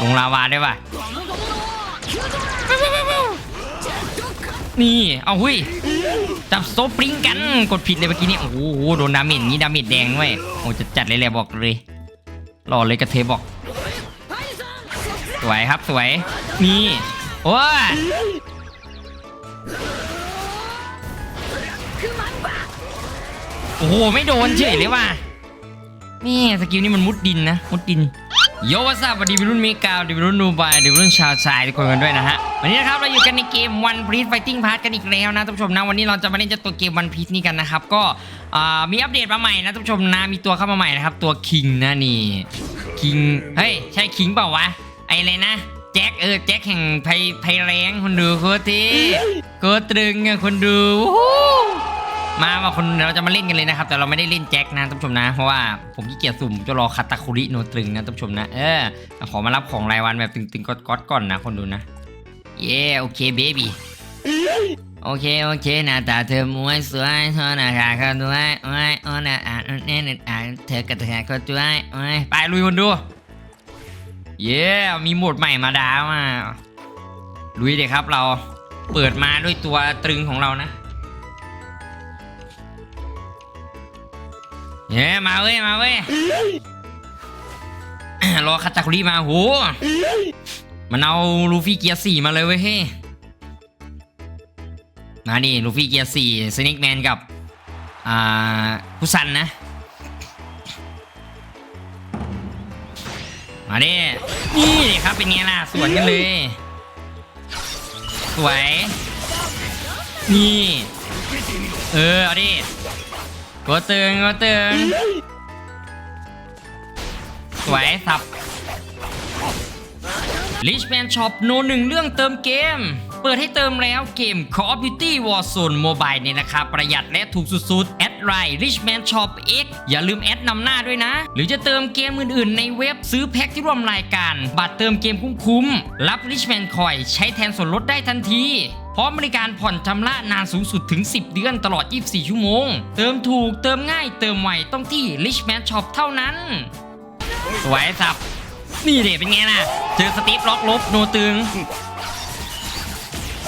ลงลาวาได้ป่ะนี่ เอาหุ้ย จับโซปริงกัน กดผิดเลยเมื่อกี้นี่ โอ้โห โดนดาเมจนี้ดาเมจแดงด้วยโอ้จะจัดเลยแหละบอกเลยหล่อเลยกระเทบอก สวยครับสวย นี่ โอ้ยโอ้โห ไม่โดนเฉยเลยว่ะ นี่สกิลนี่มันมุดดินนะ มุดดิน โยวัสดีวัยรุ่นเมกาวัยรุ่นนูบายวัยรุ่นชาวชายทุกคนกันด้วยนะฮะ วันนี้นะครับเราอยู่กันในเกม One Piece Fighting Pass กันอีกแล้วนะท่านผู้ชมนะวันนี้เราจะมาเล่นเจ้าตัวเกม One Piece นี่กันนะครับ ก็มีอัปเดตมาใหม่นะท่านผู้ชมนะมีตัวเข้ามาใหม่นะครับ ตัวคิงนะนี่คิงเฮ้ยใช่คิงเปล่าวะไออะไรนะแจ็คเออแจ็คแห่งไพไพแรงคนดูโคตรเท่โคตรตรึงอะคนดู มามาคนเราจะมาเล่นกันเลยนะครับ แต่เราไม่ได้เล่นแจ็คนะท่านผู้ชมนะ เพราะว่าผมขี้เกียจสุ่มจะรอคาตาคุริโนตรึงนะท่านผู้ชมนะเออขอมารับของรายวันแบบตึงๆก๊อตๆก่อนนะคนดูนะ เย้โอเคเบบี้โอเคโอเคหน้าตาเธอมวยสวยเธอหน้าตาก็ด้วยโอ้ยโอ้ยน่าอ่านแน่นอ่านเธอกับเธอก็ด้วยโอ้ยไปลุยคนดู เย้มีโหมดใหม่มาดาวมาลุยเลยครับเราเปิดมาด้วยตัวตรึงของเรานะ เย้มาเว้ยมาเว้ยรอคาตาคุริมาโหมันเอาลูฟี่เกียร์สี่มาเลยเว้ยเฮ้ยมาดิลูฟี่เกียร์สี่สนิกแมนกับ อ่าคุซันนะ มาดินี่ครับเป็นไงล่ะ สวนกันเลย สวย นี่ เออ เอาดิ กดตึงกดตึงสวยสับลิชแมนช็อปโนหนึ่งเรื่องเติมเกม เปิดให้เติมแล้วเกม Call of Duty Warzone Mobile เนี่ยนะครับประหยัดและถูกสุดๆ แอดไลน์ Richman Shop X อย่าลืมแอดนำหน้าด้วยนะ หรือจะเติมเกมอื่นๆ ในเว็บซื้อแพ็คที่ร่วมรายการ บัตรเติมเกมคุ้มๆ รับ Richman Coin ใช้แทนส่วนลดได้ทันทีพร้อมบริการผ่อนชำระนานสูงสุดถึง 10 เดือนตลอด 24 ชั่วโมง เติมถูกเติมง่ายเติมไวต้องที่ Richman Shop เท่านั้น สวยสับ นี่เด็เป็นไงล่ะ เจอสตีฟล็อกลบโนตึง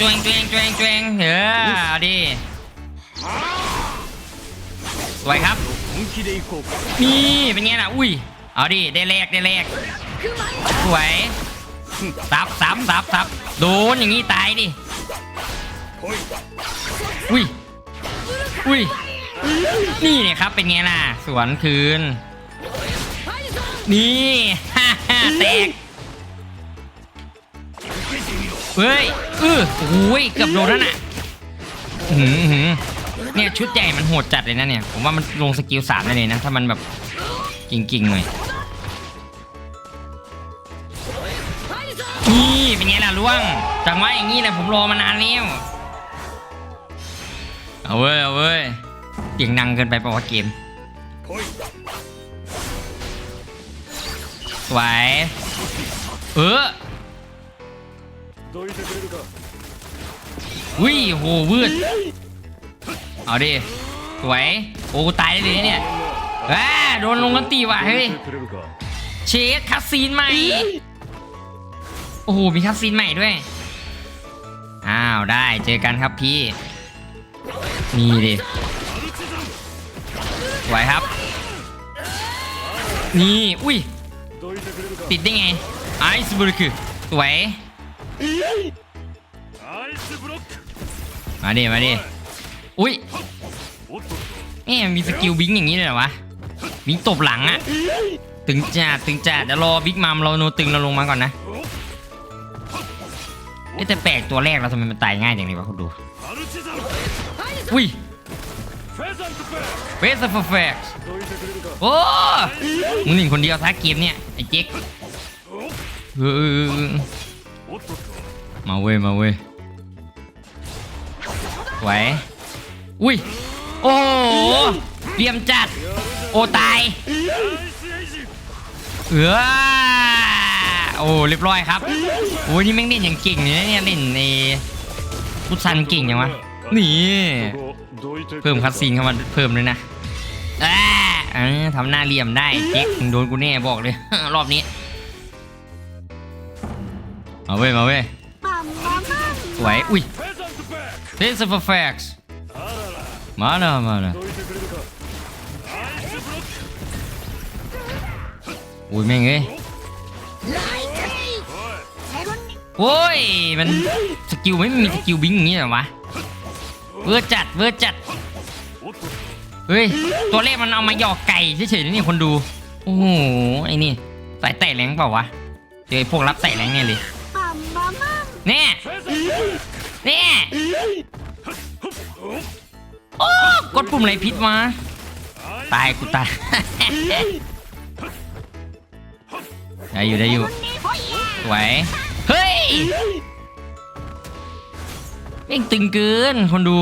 จวงจวงจวงจวงเฮ้อเอาดีสวยครับนี่เป็นไงล่ะอุ้ยเอาดิได้แรกได้แรกสวยซับซับซับซับโดนอย่างนี้ตายดิอุ้ยอุ้ยนี่เนี่ยครับเป็นไงล่ะสวนคืนนี่ฮ่าฮ่าแตก เฮ้ยเออโอ้ยเกือบโดนแล้วน่ะหือหือเนี่ยชุดใหญ่มันโหดจัดเลยนะเนี่ย ผมว่ามันลงสกิลสามได้เลยนะ ถ้ามันแบบกิ่งๆหน่อยนี่เป็นไงล่ะล่วงจังหวะอย่างนี้แหละผมรอมานานแล้วเอาเว้ยเอาเว้ยเสียงดังเกินไปเปล่าวะเกมสวยเออ どいてくれるか วิโหวืด เอาดิ สวย โอ้กูตายได้เลยนะเนี่ยว้าโดนลงกันตีว่ะ เฮ้ย どいてくれるか เชคคัสซีนใหม่ โอ้โห มีคัสซีนใหม่ด้วย อ้าว ได้ เจอกันครับพี่ นี่ดิ สวยครับ นี่ อุ้ย どいてくれるか ติดได้ไง ไอซ์บริคือสวย アイスブロック มาดิมาดิอุ้ยแม่มีสกิลวิ่งอย่างนี้เลยเหรอวะวิ่งตบหลังอะตึงจัดตึงจัดเดี๋ยวรอบิ๊กมัมเราโนตึงเราลงมาก่อนนะแต่แปลกตัวแรกเราทำไมมันตายง่ายอย่างนี้วะคุณดูอุ้ยเฟสเฟอร์เฟกโอ้มึงหนึ่งคนเดียวท้าเกมเนี่ยไอ้เจ๊ก มาเว้ยมาเว้ยไหวอุ้ย โอ้โหเรียมจัด โอตาย เออโอ้เรียบร้อยครับโอ้ยนี่แม่งเล่นอย่างเก่งเนี่ยเนี่ยเล่นในพุทซันเก่งยังวะนี่เพิ่มคัสซีนเข้ามาเพิ่มเลยนะอ่ทำหน้าเหลี่ยมได้เจ๊กโดนกูแน่บอกเลย รอบนี้ มาเว้ยมาเว้ย สวย อุ้ยเทสเฟอร์แฟกซ์มาเลยมาเลยอุ้ยแม่งเอ้ยโอ้ย มันสกิลไม่มีสกิลบิงอย่างนี้หรอวะเวอร์จัดเวอร์จัด เฮ้ย ตัวเลขมันเอามาหยอกไก่เฉยๆนี่คนดู โอ้โห ไอ้นี่ใส่ยตะแรงเปล่าวะ เจอพวกรับไตะแรงเน่เลยเนี่ย เนี่ยโอ้กดปุ่มไรพิษมา ตายกูตาย ได้อยู่ได้อยู่ไหวเฮ้ยเม่งตึงเกินคนดู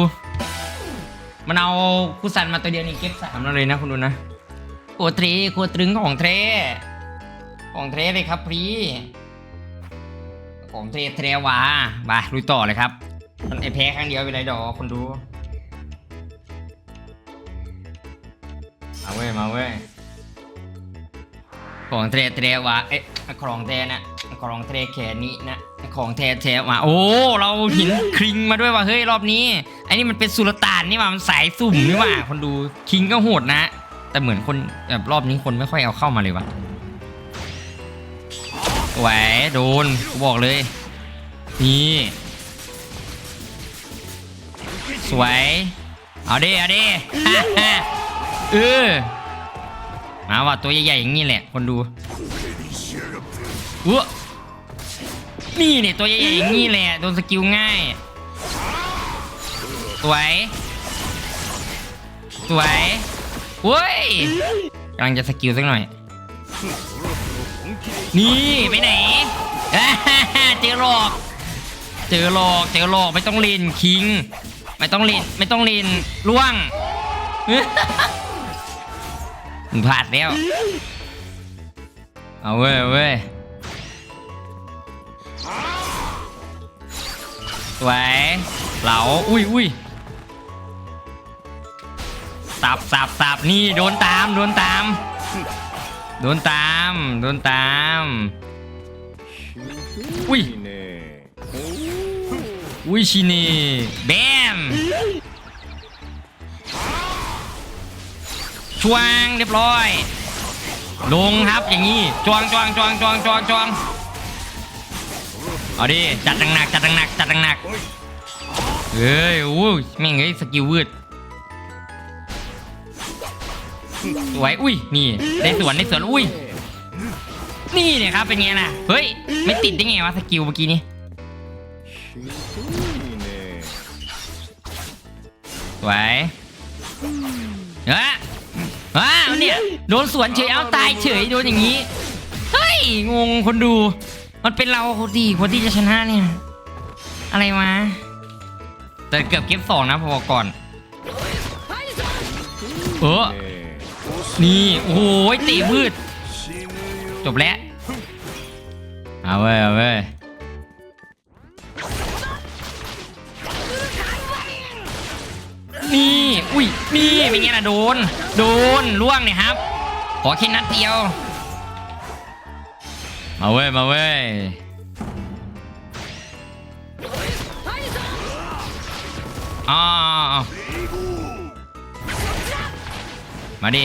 มันเอาคูสันมาตัวเดียวนี่เก็บสามแล้วเลยนะคนดูนะโคตรีโคตรตรึงของเทรของเทรเลยครับพี่ ของเทรเทรวามาลุยต่อเลยครับมันไอแพ้ครั้งเดียวไปไรดอกคนดูมาเว้ยมาเว้ยของเทรเทรวาเอ๊ะของเทรนะของเทรแขนนี้นะของแท้แท้มาโอ้ เราหินคริงมาด้วยว่ะเฮ้ยรอบนี้ไอ้นี่มันเป็นสุลต่านนี่ว่ามันสายสุ่มนี่ว่าคนดูคิงก็โหดนะ แต่เหมือนคนแบบรอบนี้คนไม่ค่อยเอาเข้ามาเลยว่ะ แหวโดนกูบอกเลย นี่ สวย เอาดิ เอาดิเออมาว่ะตัวใหญ่ๆอย่างนี้แหละ คนดูอุ๊นี่เนี่ยตัวใหญ่ๆอย่างนี้แหละ โดนสกิลง่าย สวย สวยเว้ยกำลังจะสกิลสักหน่อย นี่ไปไหนเจอหลอกเจอหลอกเจอหลอกไม่ต้องเล่นคิง ไม่ต้องเล่นไม่ต้องเล่นล่วงมึงพลาดแล้วเอาเว้ยเอาเว้ยสวยเหลาอุ้ยอุ้ยสับสับสับนี่โดนตามโดนตาม โดนตาม โดนตาม อุ้ย อุ้ยชินีแบมชวงเรียบร้อย ลงครับอย่างนี้จวงจวงจวงจวงจวงจวงเอาดิจัดหนักจัดหนักจัดหนักเฮ้ยโอ้ยแม่งเอ้ยสกิลวืด สวยอุ้ยนี่ได้สวนได้สวนอุ้ยนี่เนี่ยครับเป็นไงล่ะเฮ้ยไม่ติดได้ไงวะสกิลเมื่อกี้นี้สวยเฮ้ยว้าวเนี่ยโดนสวนเฉยเอาตายเฉยโดนอย่างนี้เฮ้ยงงคนดู มันเป็นเราคดีคนที่จะชนะเนี่ย อะไรวะแต่เกือบเก็บสองนะพอก่อนเออ นี่โอ้โหตีพืดจบแล้วเอาเว้ยเอาเว้ยนี่อุ้ยนี่เป็นไงล่ะโดน โดนล่วงเนี่ยครับ ขอแค่นัดเดียว มาเว้ยมาเว้ยอ๋อมาดิ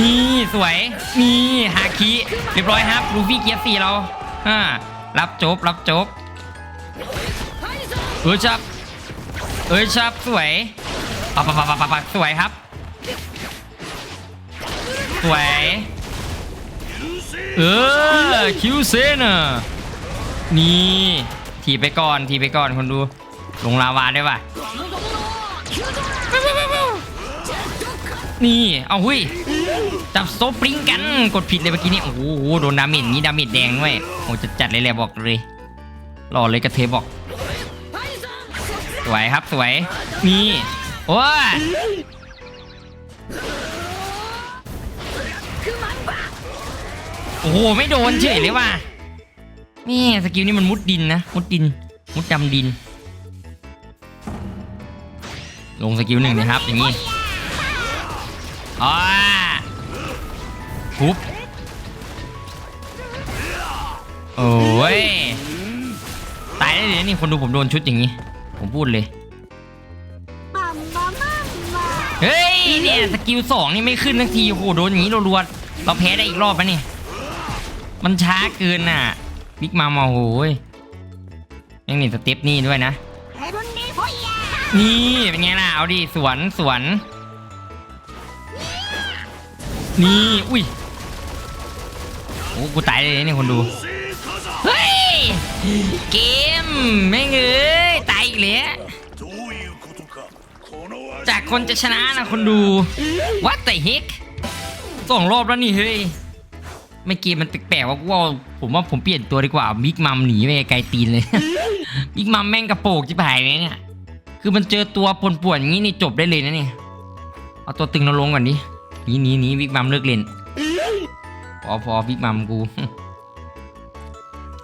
นี่สวยนี่ฮาคิเรียบร้อยครับลูฟี่เกียร์สี่เราอ่ารับจบรับจบเออชับเออชับสวยปักปักปักปักปักปักสวยครับ สวยเออคิวเซนอะนี่ถีไปก่อนถีไปก่อนคนดูลงลาวาได้ป่ะ นี่ เอาหุ้ย จับโซปริงกัน กดผิดเลยเมื่อกี้นี่ โอ้โห โดนดาเมจนี้ดาเมจแดงด้วย โอ้จะจัดเลยแหละบอกเลยหล่อเลยกระเทบอก สวยครับสวย นี่ โอ้ยโอ้โห ไม่โดนเฉยเลยว่ะนี่สกิลนี่มันมุดดินนะ มุดดิน มุดดำดิน ลงสกิลหนึ่งนะครับ อย่างนี้ อ่าปุ๊บโอ้ย ตายได้เลยนี่คนดูผมโดนชุดอย่างนี้ ผมพูดเลยเฮ้ย เนี่ยสกิลสองนี่ไม่ขึ้นทันทีโอ้โหโดนอย่างนี้รัวๆเราแพ้ได้อีกรอบปะเนี่ยมันช้าเกินน่ะบิ๊กมามาโอ้ยยังนี่สเต็ปนี่ด้วยนะนี่นี่เป็นไงล่ะ เอาดิสวนสวน นี่อุ้ยโอ้กูตายเลยเนี่คนดูเฮ้ยเกมไม่เงยตายอีกแล้วจากคนจะชนะนะคนดูวัดแต่ฮิกสองรอบแล้วนี่เฮ้ยไม่เกมมันแปลกๆว่าว่าผมว่าผมเปลี่ยนตัวดีกว่ามิกมัมหนีไปไกลตีนเลยมิกมัมแม่งกระโปงจิ๋วหายเลยเนี่ยคือมันเจอตัวปนป่วนอย่างนี้นี่จบได้เลยนะนี่เอาตัวตึงเราลงก่อนดิ หนีหนีหนีบิ๊กมัมเลิกเล่นพอพอบิ๊กมัมกู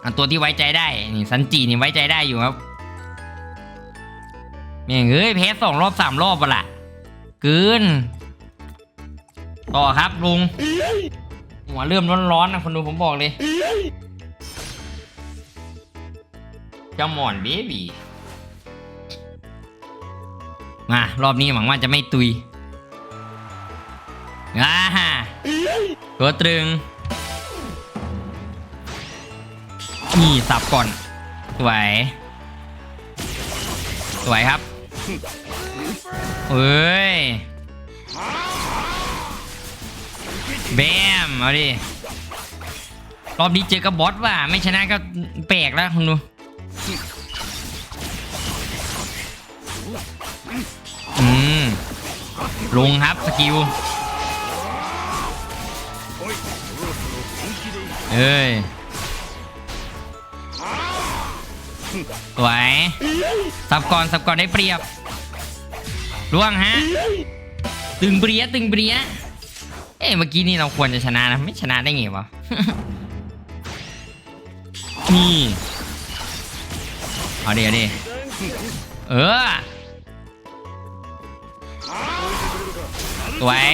เอาตัวที่ไว้ใจได้ นี่ซันจีนี่ไว้ใจได้อยู่ครับแม่งเอ้ยแพ้สองรอบสามรอบปะล่ะเกินต่อครับลุง หัวเริ่มร้อนๆนะคนดูผมบอกเลยเจ้าหมอนเบบีมารอบนี้หวังว่าจะไม่ตุย อ่าตัวตรึง นี่สับก่อน สวย สวยครับเอ้ยแบมเอาดิ รอบนี้เจอกับบอสว่ะไม่ชนะก็แปลกแล้วคุณดูอืมลงครับสกิล เอ้ยสวยสับก่อนสับก่อนได้เปรียบล่วงฮะ ตึงเปรียตึงเปรียเอ้เมื่อกี้นี่เราควรจะชนะนะ ไม่ชนะได้ไงวะ นี่ เอาดิเอาดิเออสวย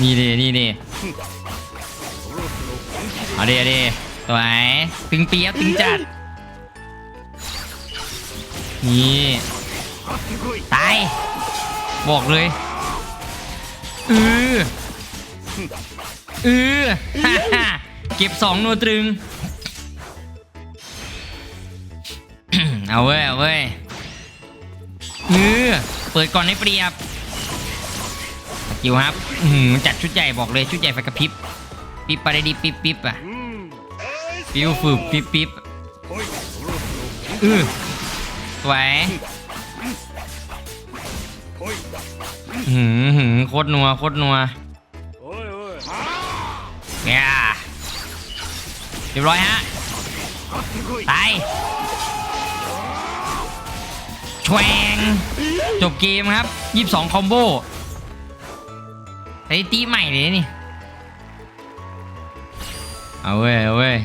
นี่ดินี่ดิ เอาดิเอาดิสวยตึงเปียบตึงจัด นี่ตาย บอกเลยเออเออฮ่าฮ่าเก็บสองโนตรึง เอาเว้ย เอาเว้ยเออเปิดก่อนให้เปรียบกิลครับจัดชุดใหญ่บอกเลยชุดใหญ่ไฟกระพริบ ปิ๊บไปดิปิ๊บปิ๊บอะปิ้วฝึบปิ๊บปิ๊บอือสวยหืมหืมโคตรนัวโคตรนัวเนี่ยเรียบร้อยฮะตายชวงจบเกมครับ 22 คอมโบไอ้ตีใหม่เลยนี่ เอาเว้ยเอาเว้ย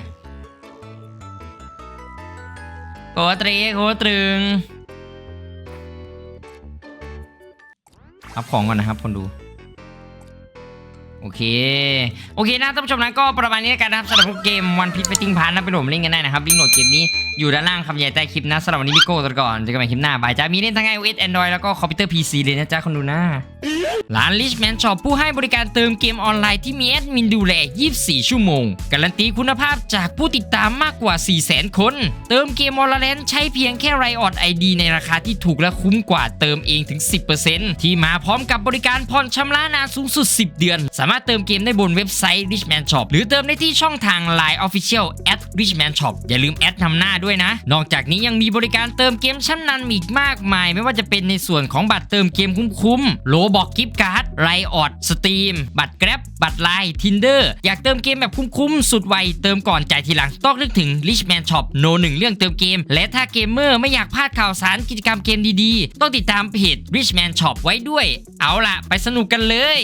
โคตรีโคตรึงรับของก่อนนะครับคนดู โอเค โอเคนะท่านผู้ชมนะก็ประมาณนี้แล้วกันนะครับสำหรับเกม One Piece Fighting Pass นะไปโหลดมเล่นกันได้นะครับลิงก์โหลดเกมนี้อยู่ด้านล่างคำใหญ่ใต้คลิปนะสำหรับวันนี้พี่โก้ตัวก่อนเจอกันใหม่คลิปหน้าบายจ้ามีเล่นทั้ง iOS Android แล้วก็คอมพิวเตอร์ PC เลยนะจ๊ะคนดูหน้าร้าน Richman Shop ผู้ให้บริการเติมเกมออนไลน์ที่มีแอดมินดูแล 24 ชั่วโมง การันตีคุณภาพจากผู้ติดตามมากกว่า 400,000 คน เติมเกมออนไลน์ใช้เพียงแค่ไรออดไอดีในราคาที่ถูกและคุ้มกว่าเติมเองถึง 10%ที่มาพร้อมกับบริการผ่อนชำระนานสูงสุด 10 เดือนสามารถเติมเกมได้บนเว็บไซต์ Richman Shop หรือเติมได้ที่ช่องทาง Line Official at Richman Shop อย่าลืมแอดนำหน้าด้วยนะ นอกจากนี้ยังมีบริการเติมเกมชั้นนำอีกมากมาย ไม่ว่าจะเป็นในส่วนของบัตรเติมเกมคุ้มๆโลบอกกิฟต์การ์ดไรออดสตรีมบัตรแกร็บบัตรไลน์ทินเดอร์อยากเติมเกมแบบคุ้มๆสุดไวเติมก่อนจ่ายทีหลังต้องนึกถึง Richman Shop โนหนึ่งเรื่องเติมเกม และถ้าเกมเมอร์ไม่อยากพลาดข่าวสารกิจกรรมเกมดีๆ ต้องติดตามเพจ Richman Shop ไว้ด้วย เอาล่ะ ไปสนุกกันเลย